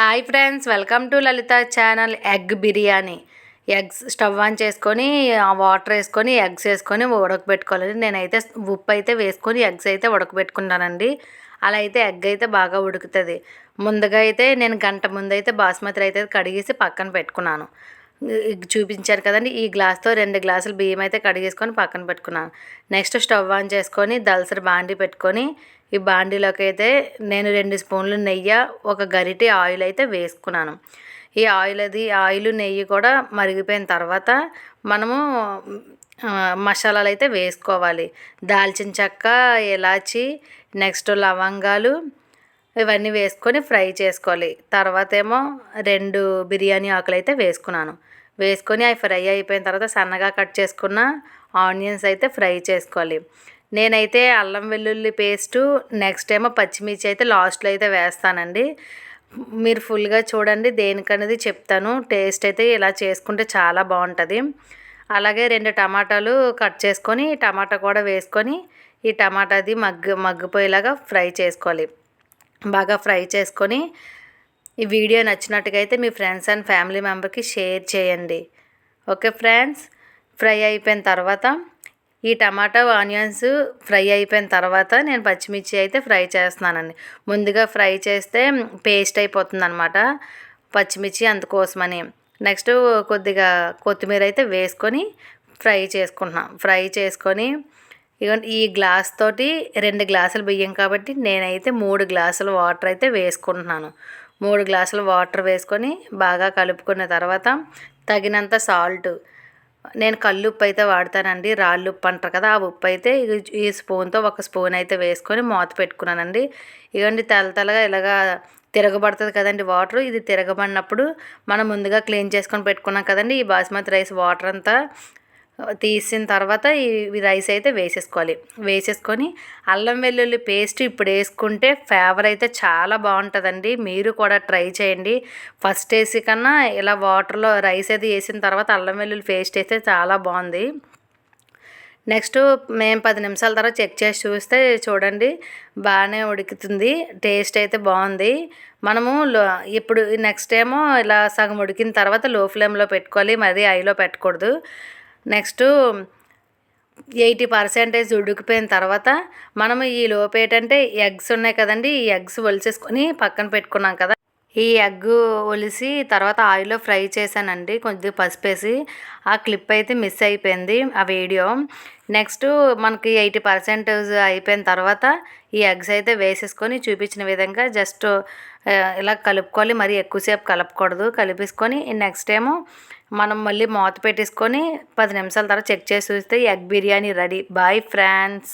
Hi friends welcome to Lalitha channel egg biryani. Eggs stove on చేసుకొని water వేసుకొని eggs వేసుకొని ఉడకబెట్టుకోవాలి నేనైతే ఉప్పు అయితే వేసుకొని ఎగ్స్ అయితే ఉడకబెట్టుకుంటానండి అలా అయితే ఎగ్ అయితే బాగా ఉడుకుతుంది. ముందుగా అయితే నేను గంట ముందు అయితే బాస్మతి అయితే కడిగేసి పక్కన పెట్టుకున్నాను. చూపించారు కదండి. ఈ గ్లాస్తో రెండు గ్లాసులు బియ్యం అయితే కడిగేసుకొని పక్కన పెట్టుకున్నాను నెక్స్ట్ స్టవ్ ఆన్ చేసుకొని దలసరి బాండీ పెట్టుకొని ఈ బాండీలోకి అయితే నేను రెండు స్పూన్లు నెయ్యి ఒక గరిటె ఆయిల్ అయితే వేసుకున్నాను. ఈ ఆయిల్ అది ఆయిల్ నెయ్యి కూడా మరిగిపోయిన తర్వాత మనము మసాలాలు అయితే వేసుకోవాలి. దాల్చిన చెక్క ఇలాచి నెక్స్ట్ లవంగాలు ఇవన్నీ వేసుకొని ఫ్రై చేసుకోవాలి. తర్వాత ఏమో రెండు బిర్యానీ ఆకులు అయితే వేసుకున్నాను. వేసుకొని అవి ఫ్రై అయిపోయిన తర్వాత సన్నగా కట్ చేసుకున్న ఆనియన్స్ అయితే ఫ్రై చేసుకోవాలి. నేనైతే అల్లం వెల్లుల్లి పేస్టు నెక్స్ట్ ఏమో పచ్చిమిర్చి అయితే లాస్ట్లో అయితే వేస్తానండి. మీరు ఫుల్గా చూడండి దేనికనేది చెప్తాను. టేస్ట్ అయితే ఇలా చేసుకుంటే చాలా బాగుంటుంది. అలాగే రెండు టమాటాలు కట్ చేసుకొని టమాటా కూడా వేసుకొని ఈ టమాటాది మగ్గు మగ్గిపోయేలాగా ఫ్రై చేసుకోవాలి. బాగా ఫ్రై చేసుకొని ఈ వీడియో నచ్చినట్టుగా అయితే మీ ఫ్రెండ్స్ అండ్ ఫ్యామిలీ మెంబర్కి షేర్ చేయండి. Okay friends? ఫ్రై అయిపోయిన తర్వాత ఈ టమాటా ఆనియన్స్ ఫ్రై అయిపోయిన తర్వాత నేను పచ్చిమిర్చి అయితే ఫ్రై చేస్తున్నానండి. ముందుగా ఫ్రై చేస్తే పేస్ట్ అయిపోతుంది అనమాట పచ్చిమిర్చి అందుకోసమని. నెక్స్ట్ కొద్దిగా కొత్తిమీర అయితే వేసుకొని ఫ్రై చేసుకుంటున్నాం. ఫ్రై చేసుకొని ఇవన్నీ ఈ గ్లాస్ తోటి రెండు గ్లాసులు బియ్యం కాబట్టి నేనైతే మూడు గ్లాసులు వాటర్ అయితే వేసుకుంటున్నాను. మూడు గ్లాసులు వాటర్ వేసుకొని బాగా కలుపుకున్న తర్వాత తగినంత సాల్ట్ నేను కళ్ళు ఉప్పు అయితే వాడతానండి. రాళ్ళు ఉప్పు అంటారు కదా ఆ ఉప్పు అయితే ఈ స్పూన్తో ఒక స్పూన్ అయితే వేసుకొని మూత పెట్టుకున్నానండి. ఇవ్వండి తెల్ల ఇలాగా తిరగబడుతుంది కదండి వాటర్. ఇది తిరగబడినప్పుడు మనం ముందుగా క్లీన్ చేసుకొని పెట్టుకున్నాం కదండి ఈ బాస్మతి రైస్ వాటర్ అంతా తీసిన తర్వాత ఈ రైస్ అయితే వేసేసుకోవాలి. వేసేసుకొని అల్లం వెల్లుల్లి పేస్ట్ ఇప్పుడు వేసుకుంటే ఫ్లేవర్ అయితే చాలా బాగుంటుందండి. మీరు కూడా ట్రై చేయండి. ఫస్ట్ వేసి కన్నా ఇలా వాటర్లో రైస్ అయితే వేసిన తర్వాత అల్లం వెల్లుల్లి పేస్ట్ అయితే చాలా బాగుంది. నెక్స్ట్ మేము పది నిమిషాల తర్వాత చెక్ చేసి చూస్తే చూడండి బాగానే ఉడుకుతుంది. టేస్ట్ అయితే బాగుంది. మనము ఇప్పుడు నెక్స్ట్ ఏమో ఇలా సగం ఉడికిన తర్వాత లో ఫ్లేమ్లో పెట్టుకోవాలి. మరీ ఐలో పెట్టకూడదు. నెక్స్ట్ ఎయిటీ పర్సెంటేజ్ ఉడికిపోయిన తర్వాత మనం ఈ లోపు ఏంటంటే ఎగ్స్ ఉన్నాయి కదండి ఈ ఎగ్స్ ఒలిచేసుకొని పక్కన పెట్టుకున్నాం కదా. ఈ ఎగ్ ఒలిసి తర్వాత ఆయిల్లో ఫ్రై చేశానండి. కొంచెం వేసి ఆ క్లిప్ అయితే మిస్ అయిపోయింది ఆ వీడియో. నెక్స్ట్ మనకి ఎయిటీ పర్సెంటేజ్ అయిపోయిన తర్వాత ఈ ఎగ్స్ అయితే వేసేసుకొని చూపించిన విధంగా జస్ట్ ఇలా కలుపుకోవాలి. మరి ఎక్కువసేపు కలపకూడదు. కలిపేసుకొని నెక్స్ట్ ఏమో మనం మళ్ళీ మూత పెట్టేసుకొని పది నిమిషాల తర్వాత చెక్ చేసి చూస్తే egg biryani ready. Bye friends